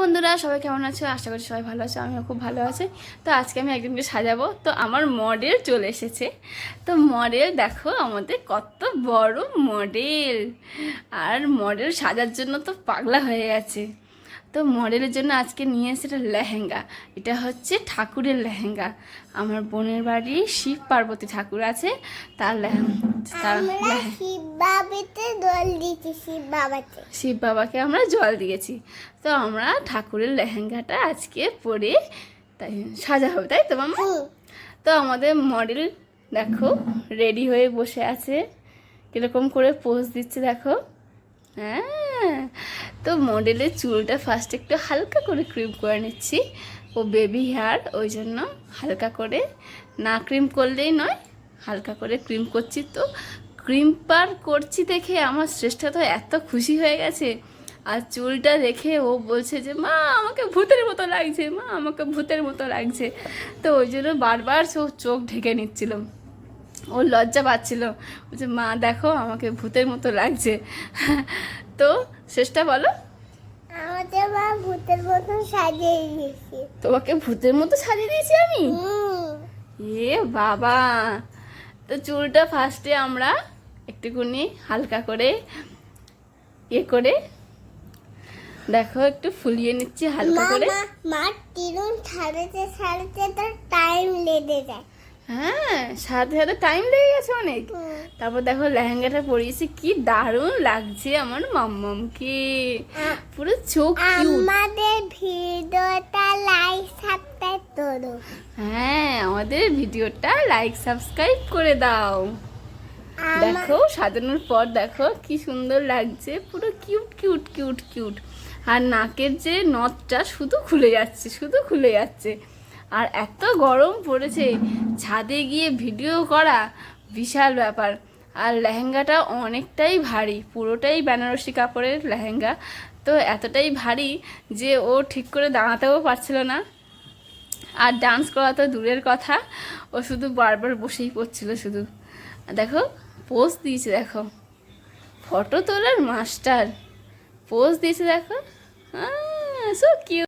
বন্ধুরা, সবাই কেমন আছো? আশা করি সবাই ভালো আছো, আমিও খুব ভালো আছি। তো আজকে আমি একদিনকে সাজাবো। তো আমার মডেল চলে এসেছে। তো মডেল দেখো, আমাদের কত বড় মডেল আর মডেল সাজার জন্য তো পাগলা হয়ে গেছে। তো মডেলের জন্য আজকে নিয়ে এসেছে এটা লেহেঙ্গা। এটা হচ্ছে ঠাকুরের লেহেঙ্গা। আমার বোনের বাড়ি শিব পার্বতী ঠাকুর আছে তার শিব বাবাকে আমরা জল দিয়েছি। তো আমরা ঠাকুরের লেহেঙ্গাটা আজকে পরে তাই সাজা হবে তাই তো মামা? তো আমাদের মডেল দেখো রেডি হয়ে বসে আছে। কীরকম করে পোজ দিচ্ছে দেখো। হ্যাঁ তো মডেলের চুলটা ফার্স্ট একটু হালকা করে ক্রিম করে নিচ্ছি। ও বেবি হেয়ার ওই জন্য হালকা করে। না ক্রিম করলেই নয়, হালকা করে ক্রিম করছি তো। ক্রিম পার করছি দেখে আমার শ্রেষ্ঠা তো এত খুশি হয়ে গেছে। আর চুলটা দেখে ও বলছে যে, মা, আমাকে ভূতের মতো লাগছে, মা, আমাকে ভূতের মতো লাগছে। তো ওই জন্য বারবার চোখ চোখ ঢেকে নিচ্ছিল ও লজ্জা পাচ্ছিল। বলছে মা দেখো আমাকে ভূতের মতো লাগছে। তো শেষটা বলো। আমাদের মা ভূতের মতন সাজিয়ে দিয়েছি। তোমাকে ভূতের মতো সাজিয়ে দিয়েছি আমি? এ বাবা। তো চুলটা ফার্স্টে আমরা একটুখানি হালকা করে ইয়ে করে দেখো একটু ফুলিয়ে নিচ্ছি হালকা করে। মা মা টিরুন ছাড়াতে ছাড়াতে তো টাইম লেগে যায়। হ্যাঁ সাথে সাথে টাইম লেগে গেছে অনেক। তারপর দেখো লেহেঙ্গাটা পরিয়েছি কি দারুণ লাগছে আমার মাম্মামকে। পুরো চোখ আমাদের ভিডিওটা লাইক সাবস্ক্রাইব করো। হ্যাঁ আমাদের ভিডিওটা লাইক সাবস্ক্রাইব করে দাও। দেখো সাজানোর পর দেখো কি সুন্দর লাগছে পুরো কিউট কিউট কিউট কিউট আর নাকের যে নথটা শুধু খুলে যাচ্ছে শুধু খুলে যাচ্ছে। আর এত গরম পড়েছে, ছাদে গিয়ে ভিডিও করা বিশাল ব্যাপার। আর লেহেঙ্গাটা অনেকটাই ভারী, পুরোটাই বেনারসি কাপড়ের লেহেঙ্গা। তো এতটাই ভারী যে ও ঠিক করে দাঁড়াতেও পারছিল না। আর ডান্স করা তো দূরের কথা, ও শুধু বারবার বসেই পড়ছিল শুধু। দেখো পোজ দিয়েছে দেখো। ফটো তোলার মাস্টার পোজ দিয়েছে দেখো। So Q